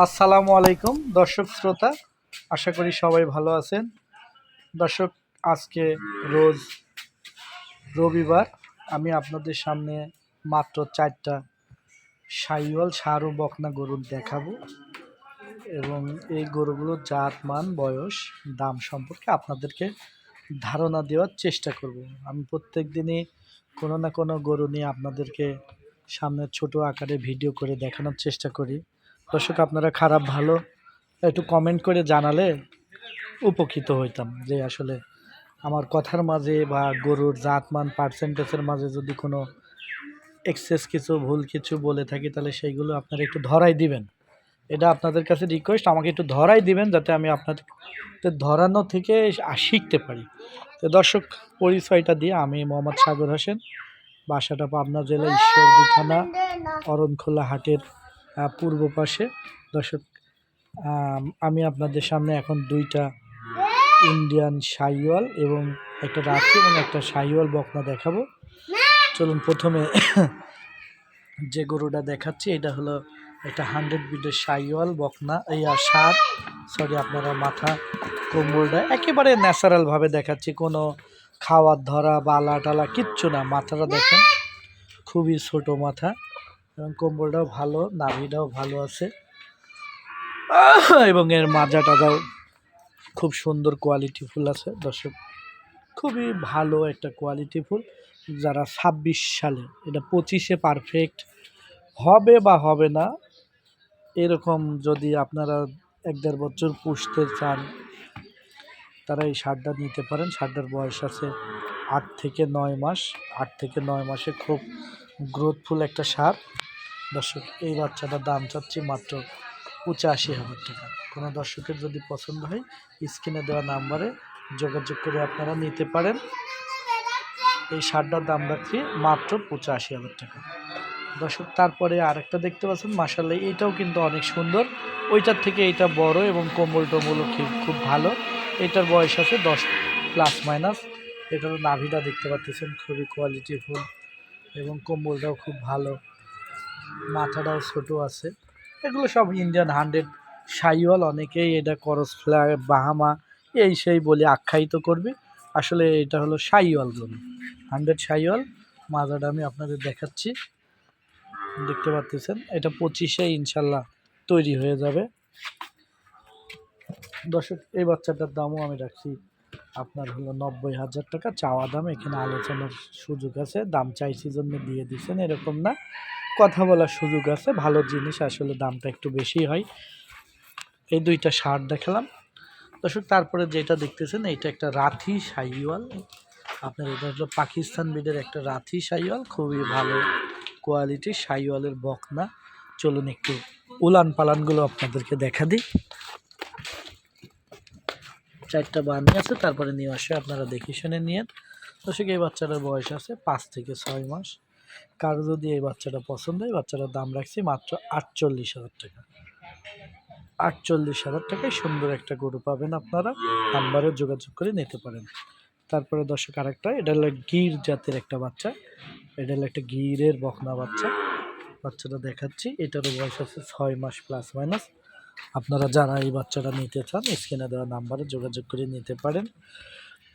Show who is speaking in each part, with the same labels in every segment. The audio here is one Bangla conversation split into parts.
Speaker 1: আসসালামু আলাইকুম, দর্শক শ্রোতা। আশা করি সবাই ভালো আছেন। দর্শক, আজকে রোজ রবিবার, আমি আপনাদের সামনে মাত্র চারটা সাইওয়াল সার ও বকনা গরুর দেখাবো এবং এই গরুগুলোর জাত, মান, বয়স, দাম সম্পর্কে আপনাদেরকে ধারণা দেওয়ার চেষ্টা করব। আমি প্রত্যেক দিনই কোনো না কোনো গরু নিয়ে আপনাদেরকে সামনে ছোট আকারে ভিডিও করে দেখানোর চেষ্টা করি। দর্শক, আপনারা খারাপ, ভালো, একটু কমেন্ট করে জানালে উপকৃত হইতাম যে আসলে আমার কথার মাঝে বা গরুর জাতমান পার্সেন্টেজের মাঝে যদি কোনো এক্সেস কিছু, ভুল কিছু বলে থাকি, তাহলে সেইগুলো আপনারা একটু ধরাই দিবেন। এটা আপনাদের কাছে রিকোয়েস্ট আমাকে একটু ধরাই দিবেন যাতে আমি আপনাদের ধরানো থেকে শিখতে পারি। তো দর্শক, পরিচয়টা দিয়ে আমি মোহাম্মদ সাগর হোসেন, বাসাটা পাবনা জেলা ঈশ্বরদী থানা, অরণখোলা হাটের পূর্ব পাশে। দর্শক, আমি আপনাদের সামনে এখন দুইটা ইন্ডিয়ান সাইওয়াল এবং একটা রাখি এবং একটা সাইওয়াল বকনা দেখাবো। চলুন প্রথমে যে গরুটা দেখাচ্ছি, এটা হলো একটা হান্ড্রেড বিডের সাইওয়াল বকনা, এই সার সরি আপনারা মাথা কোমরটা একেবারে ন্যাচারালভাবে দেখাচ্ছি। কোনো খাওয়ার ধরা, বালা টালা কিচ্ছু না, মাথাটা দেখেন, খুবই ছোট মাথা। এবং কম্বলটাও ভালো, নাভিটাও ভালো আছে। এবং এর মাজা টাজাও খুব সুন্দর কোয়ালিটি ফুল আছে, দর্শক। খুবই ভালো একটা কোয়ালিটি ফুল, যারা ছাব্বিশ সালে, এটা পঁচিশে পারফেক্ট হবে বা হবে না, এরকম যদি আপনারা এক দেড় বছর পুষতে চান, তারা এই সারটা নিতে পারেন। সারটার বয়স আছে আট থেকে নয় মাস, আট থেকে নয় মাসে খুব গ্রোথফুল একটা সার। দর্শক, এই বাচ্চাটার দাম চাচ্ছি মাত্র পঁচাশি হাজার টাকা। কোনো দর্শকের যদি পছন্দ হয়, স্ক্রিনে দেওয়া নাম্বারে যোগাযোগ করে আপনারা নিতে পারেন। এই সারটার দাম রাখছি মাত্র পঁচাশি হাজার টাকা। দর্শক, তারপরে আরেকটা দেখতে পাচ্ছেন মাসাল্লাহ এটাও কিন্তু অনেক সুন্দর। ওইটার থেকে এটা বড় এবং কোমল টোমলও খুব খুব ভালো। এটার বয়স আছে দশ প্লাস মাইনাস। এটারও নাভিটা দেখতে পাচ্ছেন, খুবই কোয়ালিটিফুল এবং কম্বলটাও খুব ভালো। মাথাটাও ছোট আছে। এগুলো সব ইন্ডিয়ান হান্ড্রেড সাইওয়াল, অনেকেই এটা করস ফ্ল্যাগ, বাহামা, এই সেই বলে আখ্যায়িত করবে। আসলে এটা হলো সাইওয়াল গরু হান্ড্রেড সাইওয়াল মাজাটা আমি আপনাদের দেখাচ্ছি। দেখতে পাচ্ছেন, এটা পঁচিশে ইনশাল্লাহ তৈরি হয়ে যাবে। দর্শক, এই বাচ্চাটার দামও আমি রাখছি। আপনার হলো নব্বই হাজার টাকা। চাওয়া দাম, এখানে আলোচনার সুযোগ আছে। দাম চাইছি জন্য দিয়ে দিচ্ছেন, এরকম না। কথা বলার সুযোগ আছে, ভালো জিনিস, আসলে দামটা একটু বেশি হয়। এই দুইটা শার্ট দেখালাম। দর্শক, তারপরে যেটা দেখতেছেন এটা একটা রাথি সাইওয়াল আপনার এটা হলো পাকিস্তান বিডের একটা রাথি সাইওয়াল খুবই ভালো কোয়ালিটির সাইওয়ালের বকনা। চলুন একটু উলান পালানগুলো আপনাদেরকে দেখা দিই। চারটা বানি আছে, তারপরে নিয়ে আসে, আপনারা দেখে শুনে নিয়ে দর্শক, এই বাচ্চাটার বয়স আছে পাঁচ থেকে ছয় মাস। কারও যদি এই বাচ্চাটা পছন্দ হয় বাচ্চাটার দাম রাখছি মাত্র আটচল্লিশ হাজার টাকা। আটচল্লিশ হাজার টাকায় সুন্দর একটা গরু পাবেন আপনারা। নাম্বারে যোগাযোগ করে নিতে পারেন। তারপরে দর্শক, আরেকটা, এটা হলো গির জাতের একটা বাচ্চা। এটা হলো একটা গিরের বকনা বাচ্চা। বাচ্চাটা দেখাচ্ছি। এটারও বয়স আছে ছয় মাস প্লাস মাইনাস আপনারা যারা এই বাচ্চাটা নিতে চান, স্ক্রিনে দেওয়া নাম্বারে যোগাযোগ করে নিতে পারেন।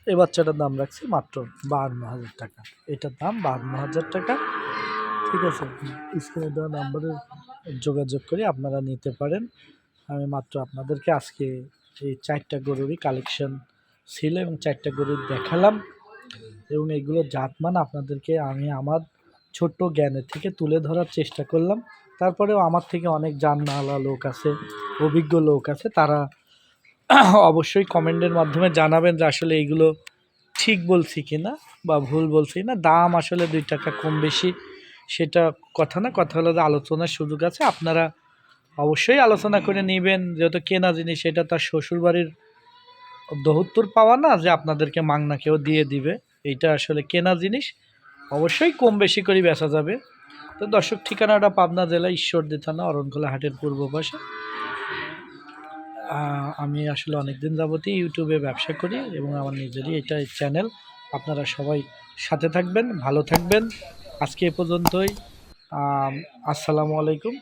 Speaker 1: এই বাচ্চাটার দাম রাখছি মাত্র বাহান্ন হাজার টাকা। এটার দাম বাহান্ন হাজার টাকা। ঠিক আছে, স্ক্রিনে দেওয়া নাম্বারে যোগাযোগ করে আপনারা নিতে পারেন। আমি মাত্র আপনাদেরকে আজকে এই চারটা গরুরই কালেকশন ছিল এবং চারটা গরুর দেখালাম। এবং এইগুলো জাতমান আপনাদেরকে আমি আমার ছোট্ট জ্ঞানের থেকে তুলে ধরার চেষ্টা করলাম। তারপরেও আমার থেকে অনেক জানালা লোক আছে, অভিজ্ঞ লোক আছে, তারা অবশ্যই কমেন্টের মাধ্যমে জানাবেন যে আসলে এইগুলো ঠিক বলছি কি না বা ভুল বলছি না। দাম আসলে দুই টাকা কম বেশি সেটা কথা না। কথা হলো যে আলোচনার সুযোগ আছে। আপনারা অবশ্যই আলোচনা করে নেবেন। যেহেতু কেনা জিনিস এটা তার শ্বশুরবাড়ির দহত্তর পাওয়া না যে আপনাদেরকে মাংনা কেউ দিয়ে দিবে। এইটা আসলে কেনা জিনিস। অবশ্যই কম বেশি করে বেচা যাবে। তো দর্শক, ঠিকানাটা পাবনা জেলা ঈশ্বরদী থানা, অরণখোলা হাটের পূর্ব পাশে। আমি আসলে অনেকদিন যাবতই ইউটিউবে ব্যবসা করি এবং আমার নিজেরই এটা চ্যানেল। আপনারা সবাই সাথে থাকবেন, ভালো থাকবেন। আজকে এ পর্যন্তই। আসসালামু আলাইকুম।